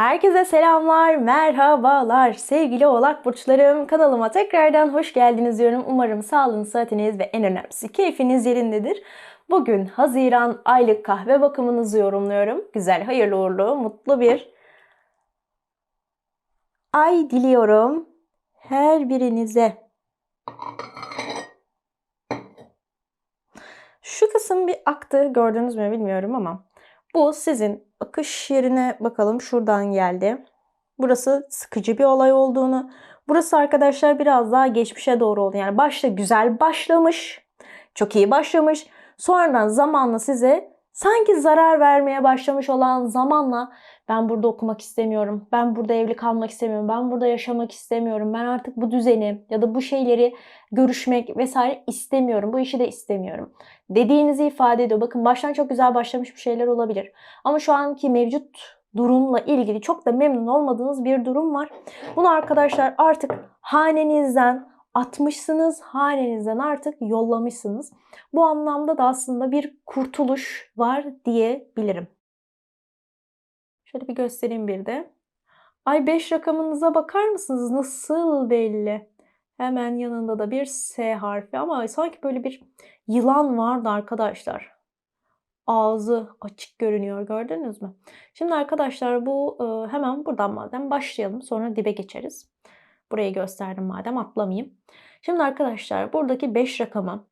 Herkese selamlar, merhabalar. Sevgili oğlak burçlarım kanalıma tekrardan hoş geldiniz diyorum. Umarım sağlığınız, sıhhatiniz ve en önemlisi keyfiniz yerindedir. Bugün Haziran aylık kahve bakımınızı yorumluyorum. Güzel, hayırlı uğurlu, mutlu bir ay diliyorum her birinize. Şu kısım bir aktı gördünüz mü bilmiyorum ama bu sizin akış yerine bakalım şuradan geldi. Burası sıkıcı bir olay olduğunu. Burası arkadaşlar biraz daha geçmişe doğru oldu. Yani başta güzel başlamış. Çok iyi başlamış. Sonradan zamanla size sanki zarar vermeye başlamış olan zamanla ben burada okumak istemiyorum. Ben burada evli kalmak istemiyorum. Ben burada yaşamak istemiyorum. Ben artık bu düzeni ya da bu şeyleri görüşmek vesaire istemiyorum. Bu işi de istemiyorum. Dediğinizi ifade ediyor. Bakın baştan çok güzel başlamış bir şeyler olabilir. Ama şu anki mevcut durumla ilgili çok da memnun olmadığınız bir durum var. Bunu arkadaşlar artık hanenizden atmışsınız, hanenizden artık yollamışsınız. Bu anlamda da aslında bir kurtuluş var diyebilirim. Şöyle bir göstereyim bir de. Ay 5 rakamınıza bakar mısınız? Nasıl belli? Hemen yanında da bir S harfi ama sanki böyle bir yılan vardı arkadaşlar. Ağzı açık görünüyor gördünüz mü? Şimdi arkadaşlar bu e, hemen buradan madem başlayalım sonra dibe geçeriz. Burayı gösterdim madem atlamayayım. Şimdi arkadaşlar buradaki 5 rakamı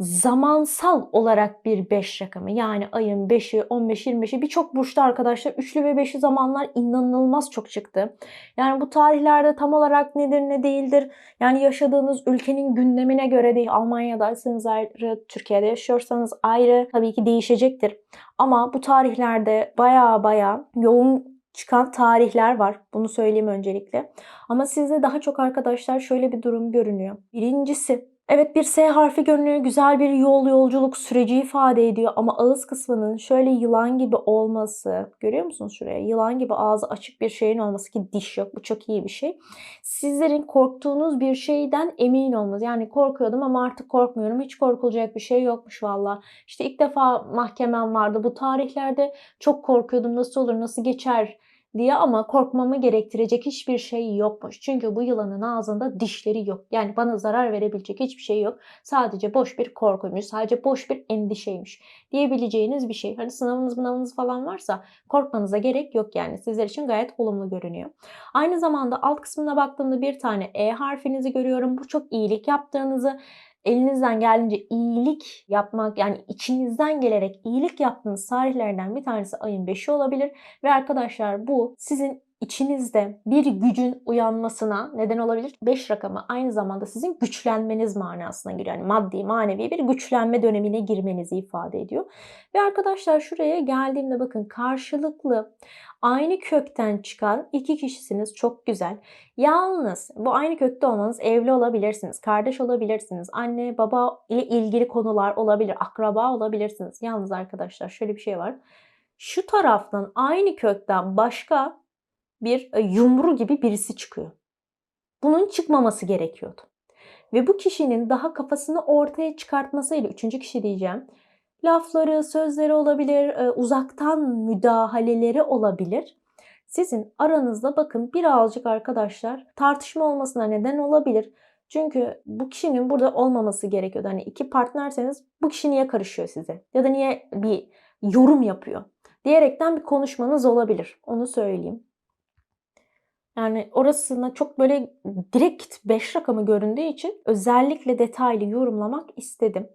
zamansal olarak bir 5 rakamı yani ayın 5'i, 15, 25'i birçok burçta arkadaşlar üçlü ve 5'li zamanlar inanılmaz çok çıktı. Yani bu tarihlerde tam olarak nedir ne değildir. Yani yaşadığınız ülkenin gündemine göre değil. Almanya'daysanız ayrı, Türkiye'de yaşıyorsanız ayrı tabii ki değişecektir. Ama bu tarihlerde baya baya yoğun çıkan tarihler var. Bunu söyleyeyim öncelikle. Ama sizde daha çok arkadaşlar şöyle bir durum görünüyor. Birincisi Evet bir S harfi görünüyor. Güzel bir yol yolculuk süreci ifade ediyor. Ama ağız kısmının şöyle yılan gibi olması. Görüyor musunuz şuraya? Yılan gibi ağzı açık bir şeyin olması ki diş yok. Bu çok iyi bir şey. Sizlerin korktuğunuz bir şeyden emin olmanız. Yani korkuyordum ama artık korkmuyorum. Hiç korkulacak bir şey yokmuş valla. İşte ilk defa mahkemem vardı. Bu tarihlerde çok korkuyordum. Nasıl olur, nasıl geçer diye ama korkmamı gerektirecek hiçbir şey yokmuş. Çünkü bu yılanın ağzında dişleri yok. Yani bana zarar verebilecek hiçbir şey yok. Sadece boş bir korkuymuş, sadece boş bir endişeymiş diyebileceğiniz bir şey. Hani sınavınız sınavınız falan varsa korkmanıza gerek yok yani. Sizler için gayet olumlu görünüyor. Aynı zamanda alt kısmına baktığımda bir tane E harfinizi görüyorum. Bu çok iyilik yaptığınızı elinizden geldiğince iyilik yapmak yani içinizden gelerek iyilik yaptığınız tarihlerden bir tanesi ayın 5'i olabilir. Ve arkadaşlar bu sizin içinizde bir gücün uyanmasına neden olabilir. 5 rakamı aynı zamanda sizin güçlenmeniz manasına giriyor. Yani maddi, manevi bir güçlenme dönemine girmenizi ifade ediyor. Ve arkadaşlar şuraya geldiğimde bakın karşılıklı aynı kökten çıkan iki kişisiniz. Çok güzel. Yalnız bu aynı kökte olmanız evli olabilirsiniz, kardeş olabilirsiniz, anne baba ile ilgili konular olabilir, akraba olabilirsiniz. Yalnız arkadaşlar şöyle bir şey var. Şu taraftan aynı kökten başka bir e, yumru gibi birisi çıkıyor. Bunun çıkmaması gerekiyordu. Ve bu kişinin daha kafasını ortaya çıkartmasıyla, üçüncü kişi diyeceğim, lafları, sözleri olabilir, e, uzaktan müdahaleleri olabilir. Sizin aranızda bakın birazcık arkadaşlar tartışma olmasına neden olabilir. Çünkü bu kişinin burada olmaması gerekiyordu. Hani iki partnerseniz bu kişi niye karışıyor size? Ya da niye bir yorum yapıyor? Diyerekten bir konuşmanız olabilir. Onu söyleyeyim. Yani orasına çok böyle direkt 5 rakamı göründüğü için özellikle detaylı yorumlamak istedim.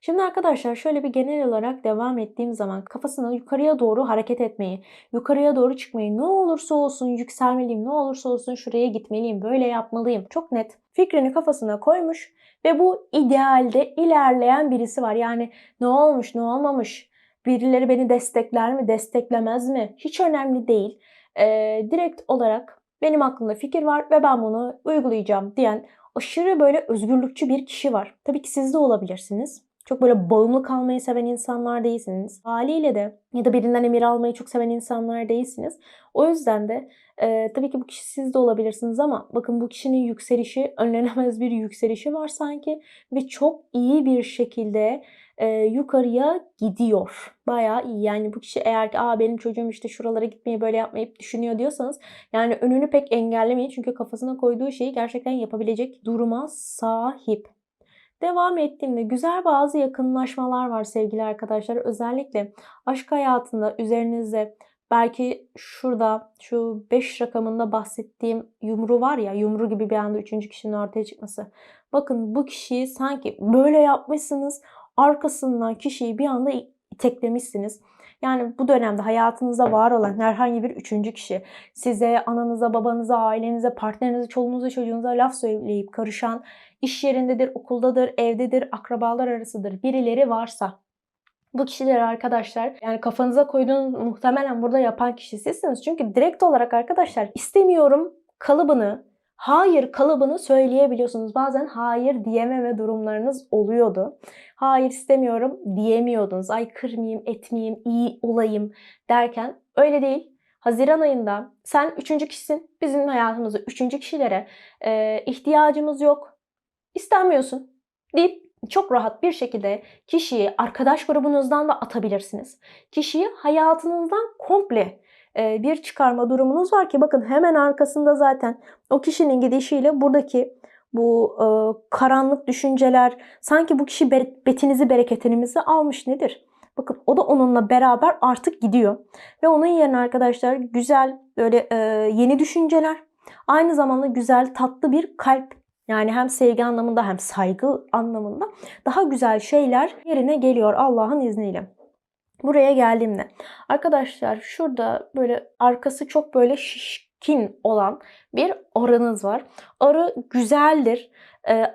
Şimdi arkadaşlar şöyle bir genel olarak devam ettiğim zaman kafasına yukarıya doğru hareket etmeyi, yukarıya doğru çıkmayı, ne olursa olsun yükselmeliyim, ne olursa olsun şuraya gitmeliyim, böyle yapmalıyım. Çok net fikrini kafasına koymuş ve bu idealde ilerleyen birisi var. Yani ne olmuş, ne olmamış, birileri beni destekler mi, desteklemez mi? Hiç önemli değil. Ee, direkt olarak benim aklımda fikir var ve ben bunu uygulayacağım diyen aşırı böyle özgürlükçü bir kişi var. Tabii ki siz de olabilirsiniz. Çok böyle bağımlı kalmayı seven insanlar değilsiniz. Haliyle de ya da birinden emir almayı çok seven insanlar değilsiniz. O yüzden de e, tabii ki bu kişi siz de olabilirsiniz ama bakın bu kişinin yükselişi önlenemez bir yükselişi var sanki ve çok iyi bir şekilde e, yukarıya gidiyor. Bayağı iyi. Yani bu kişi eğer ki Aa, benim çocuğum işte şuralara gitmeyi böyle yapmayıp düşünüyor diyorsanız yani önünü pek engellemeyin. Çünkü kafasına koyduğu şeyi gerçekten yapabilecek duruma sahip. Devam ettiğimde güzel bazı yakınlaşmalar var sevgili arkadaşlar. Özellikle aşk hayatında üzerinizde belki şurada şu 5 rakamında bahsettiğim yumru var ya yumru gibi bir anda üçüncü kişinin ortaya çıkması. Bakın bu kişiyi sanki böyle yapmışsınız arkasından kişiyi bir anda iteklemişsiniz. Yani bu dönemde hayatınızda var olan herhangi bir üçüncü kişi size, ananıza, babanıza, ailenize, partnerinize, çoluğunuza, çocuğunuza laf söyleyip karışan, iş yerindedir, okuldadır, evdedir, akrabalar arasıdır birileri varsa bu kişiler arkadaşlar yani kafanıza koyduğunuz muhtemelen burada yapan kişi sizsiniz. Çünkü direkt olarak arkadaşlar istemiyorum kalıbını hayır kalıbını söyleyebiliyorsunuz. Bazen hayır diyememe durumlarınız oluyordu. Hayır istemiyorum diyemiyordunuz. Ay kırmayayım, etmeyeyim, iyi olayım derken öyle değil. Haziran ayında sen üçüncü kişisin. Bizim hayatımızda üçüncü kişilere e, ihtiyacımız yok. İstenmiyorsun deyip çok rahat bir şekilde kişiyi arkadaş grubunuzdan da atabilirsiniz. Kişiyi hayatınızdan komple bir çıkarma durumunuz var ki bakın hemen arkasında zaten o kişinin gidişiyle buradaki bu e, karanlık düşünceler sanki bu kişi betinizi bereketinizi almış nedir? Bakın o da onunla beraber artık gidiyor. Ve onun yerine arkadaşlar güzel böyle e, yeni düşünceler aynı zamanda güzel tatlı bir kalp yani hem sevgi anlamında hem saygı anlamında daha güzel şeyler yerine geliyor Allah'ın izniyle. Buraya geldiğimde arkadaşlar şurada böyle arkası çok böyle şişkin olan bir arınız var. Arı güzeldir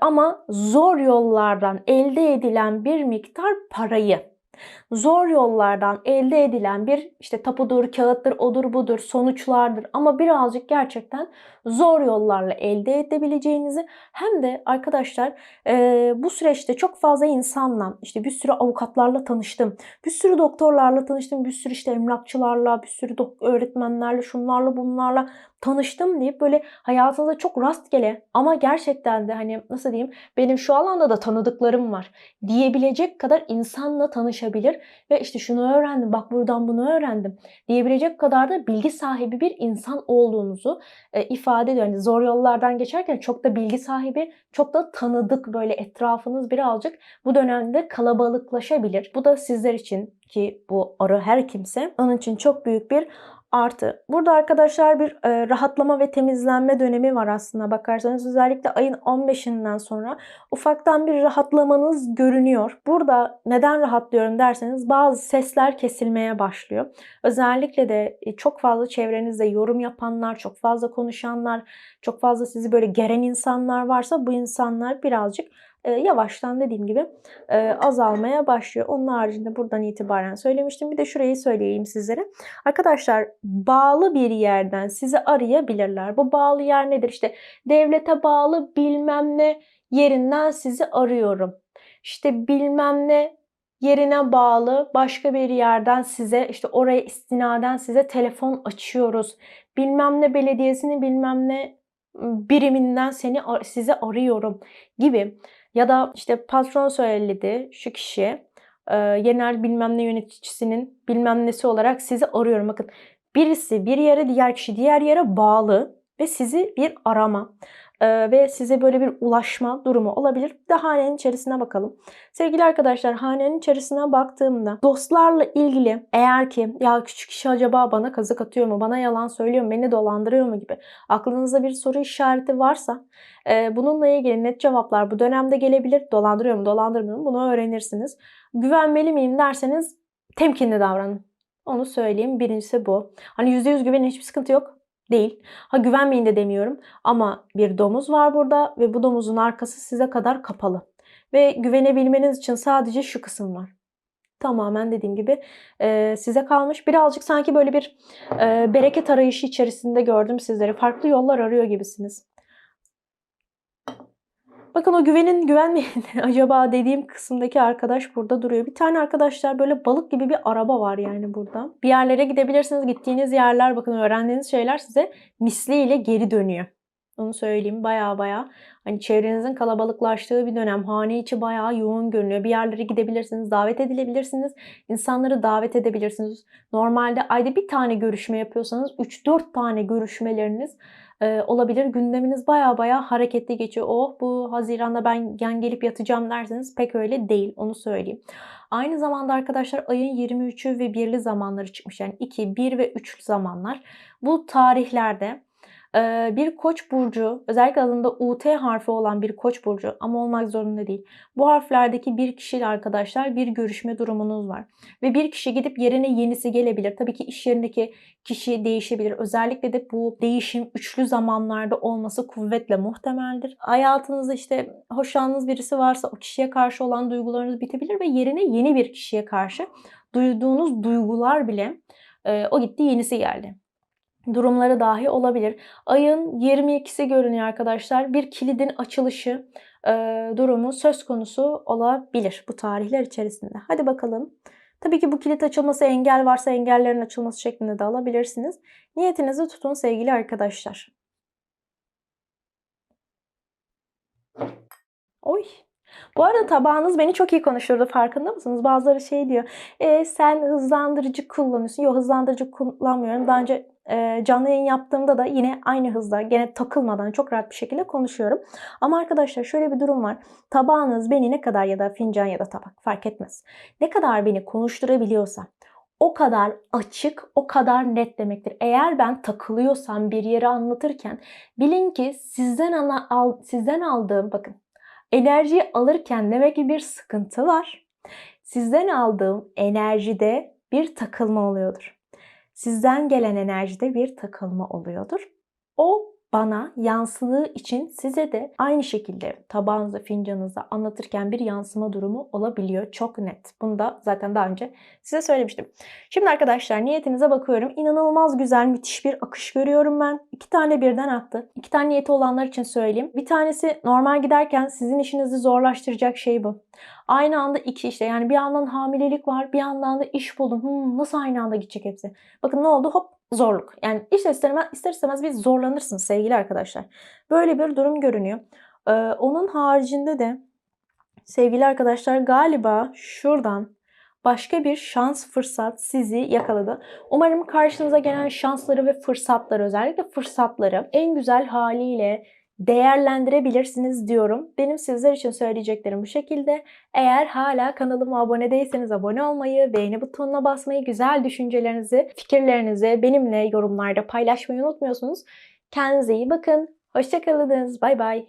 ama zor yollardan elde edilen bir miktar parayı zor yollardan elde edilen bir işte tapudur, kağıttır, odur budur sonuçlardır. Ama birazcık gerçekten zor yollarla elde edebileceğinizi hem de arkadaşlar e, bu süreçte çok fazla insanla işte bir sürü avukatlarla tanıştım, bir sürü doktorlarla tanıştım, bir sürü işte emlakçılarla, bir sürü öğretmenlerle, şunlarla bunlarla tanıştım deyip böyle hayatınızda çok rastgele ama gerçekten de hani nasıl diyeyim benim şu alanda da tanıdıklarım var diyebilecek kadar insanla tanışabilir ve işte şunu öğrendim bak buradan bunu öğrendim diyebilecek kadar da bilgi sahibi bir insan olduğunuzu e, ifade ediyor. Yani zor yollardan geçerken çok da bilgi sahibi, çok da tanıdık böyle etrafınız birazcık bu dönemde kalabalıklaşabilir. Bu da sizler için ki bu arı her kimse onun için çok büyük bir artı. Burada arkadaşlar bir e, rahatlama ve temizlenme dönemi var aslında bakarsanız. Özellikle ayın 15'inden sonra ufaktan bir rahatlamanız görünüyor. Burada neden rahatlıyorum derseniz bazı sesler kesilmeye başlıyor. Özellikle de e, çok fazla çevrenizde yorum yapanlar, çok fazla konuşanlar, çok fazla sizi böyle geren insanlar varsa bu insanlar birazcık e, yavaştan dediğim gibi e, azalmaya başlıyor. Onun haricinde buradan itibaren söylemiştim. Bir de şurayı söyleyeyim sizlere. Arkadaşlar bağlı bir yerden sizi arayabilirler. Bu bağlı yer nedir? İşte devlete bağlı bilmem ne yerinden sizi arıyorum. İşte bilmem ne yerine bağlı başka bir yerden size işte oraya istinaden size telefon açıyoruz. Bilmem ne belediyesini bilmem ne biriminden seni size arıyorum gibi ya da işte patron söyledi şu kişi e, genel bilmem ne yöneticisinin bilmem nesi olarak sizi arıyorum. Bakın birisi bir yere diğer kişi diğer yere bağlı ve sizi bir arama ve size böyle bir ulaşma durumu olabilir. Bir de hanenin içerisine bakalım. Sevgili arkadaşlar hanenin içerisine baktığımda dostlarla ilgili eğer ki ya küçük kişi acaba bana kazık atıyor mu, bana yalan söylüyor mu, beni dolandırıyor mu gibi aklınızda bir soru işareti varsa e, bununla ilgili net cevaplar bu dönemde gelebilir. Dolandırıyor mu, dolandırmıyor mu bunu öğrenirsiniz. Güvenmeli miyim derseniz temkinli davranın. Onu söyleyeyim. Birincisi bu. Hani %100 güvenin hiçbir sıkıntı yok değil. Ha güvenmeyin de demiyorum ama bir domuz var burada ve bu domuzun arkası size kadar kapalı. Ve güvenebilmeniz için sadece şu kısım var. Tamamen dediğim gibi e, size kalmış. Birazcık sanki böyle bir e, bereket arayışı içerisinde gördüm sizleri. Farklı yollar arıyor gibisiniz. Bakın o güvenin güvenmeyin acaba dediğim kısımdaki arkadaş burada duruyor. Bir tane arkadaşlar böyle balık gibi bir araba var yani burada. Bir yerlere gidebilirsiniz. Gittiğiniz yerler bakın öğrendiğiniz şeyler size misliyle geri dönüyor. Onu söyleyeyim baya baya. Hani çevrenizin kalabalıklaştığı bir dönem. Hane içi bayağı yoğun görünüyor. Bir yerlere gidebilirsiniz, davet edilebilirsiniz. İnsanları davet edebilirsiniz. Normalde ayda bir tane görüşme yapıyorsanız 3-4 tane görüşmeleriniz e, olabilir. Gündeminiz baya baya hareketli geçiyor. Oh bu Haziran'da ben yan gelip yatacağım derseniz pek öyle değil. Onu söyleyeyim. Aynı zamanda arkadaşlar ayın 23'ü ve 1'li zamanları çıkmış. Yani 2, 1 ve 3 zamanlar. Bu tarihlerde bir koç burcu, özellikle adında UT harfi olan bir koç burcu ama olmak zorunda değil. Bu harflerdeki bir kişiyle arkadaşlar bir görüşme durumunuz var. Ve bir kişi gidip yerine yenisi gelebilir. Tabii ki iş yerindeki kişi değişebilir. Özellikle de bu değişim üçlü zamanlarda olması kuvvetle muhtemeldir. Hayatınızda işte hoşlandığınız birisi varsa o kişiye karşı olan duygularınız bitebilir ve yerine yeni bir kişiye karşı duyduğunuz duygular bile o gitti yenisi geldi durumları dahi olabilir. Ayın 22'si görünüyor arkadaşlar. Bir kilidin açılışı e, durumu söz konusu olabilir bu tarihler içerisinde. Hadi bakalım. Tabii ki bu kilit açılması engel varsa engellerin açılması şeklinde de alabilirsiniz. Niyetinizi tutun sevgili arkadaşlar. Oy bu arada tabağınız beni çok iyi konuşturdu farkında mısınız? Bazıları şey diyor. E, sen hızlandırıcı kullanıyorsun. Yok hızlandırıcı kullanmıyorum. Daha önce e, canlı yayın yaptığımda da yine aynı hızda gene takılmadan çok rahat bir şekilde konuşuyorum. Ama arkadaşlar şöyle bir durum var. Tabağınız beni ne kadar ya da fincan ya da tabak fark etmez. Ne kadar beni konuşturabiliyorsa o kadar açık, o kadar net demektir. Eğer ben takılıyorsam bir yeri anlatırken bilin ki sizden al, sizden aldığım bakın enerjiyi alırken demek ki bir sıkıntı var. Sizden aldığım enerjide bir takılma oluyordur. Sizden gelen enerjide bir takılma oluyordur. O bana yansıdığı için size de aynı şekilde tabağınızda, fincanınızda anlatırken bir yansıma durumu olabiliyor. Çok net. Bunu da zaten daha önce size söylemiştim. Şimdi arkadaşlar niyetinize bakıyorum. İnanılmaz güzel, müthiş bir akış görüyorum ben. İki tane birden attı. İki tane niyeti olanlar için söyleyeyim. Bir tanesi normal giderken sizin işinizi zorlaştıracak şey bu. Aynı anda iki işte yani bir yandan hamilelik var bir yandan da iş buldum. Hmm, nasıl aynı anda gidecek hepsi? Bakın ne oldu? Hop zorluk. Yani ister istemez, ister istemez bir zorlanırsınız sevgili arkadaşlar. Böyle bir durum görünüyor. Ee, onun haricinde de sevgili arkadaşlar galiba şuradan başka bir şans fırsat sizi yakaladı. Umarım karşınıza gelen şansları ve fırsatları özellikle fırsatları en güzel haliyle değerlendirebilirsiniz diyorum. Benim sizler için söyleyeceklerim bu şekilde. Eğer hala kanalıma abone değilseniz abone olmayı, beğeni butonuna basmayı, güzel düşüncelerinizi, fikirlerinizi benimle yorumlarda paylaşmayı unutmuyorsunuz. Kendinize iyi bakın. Hoşçakalınız. Bay bay.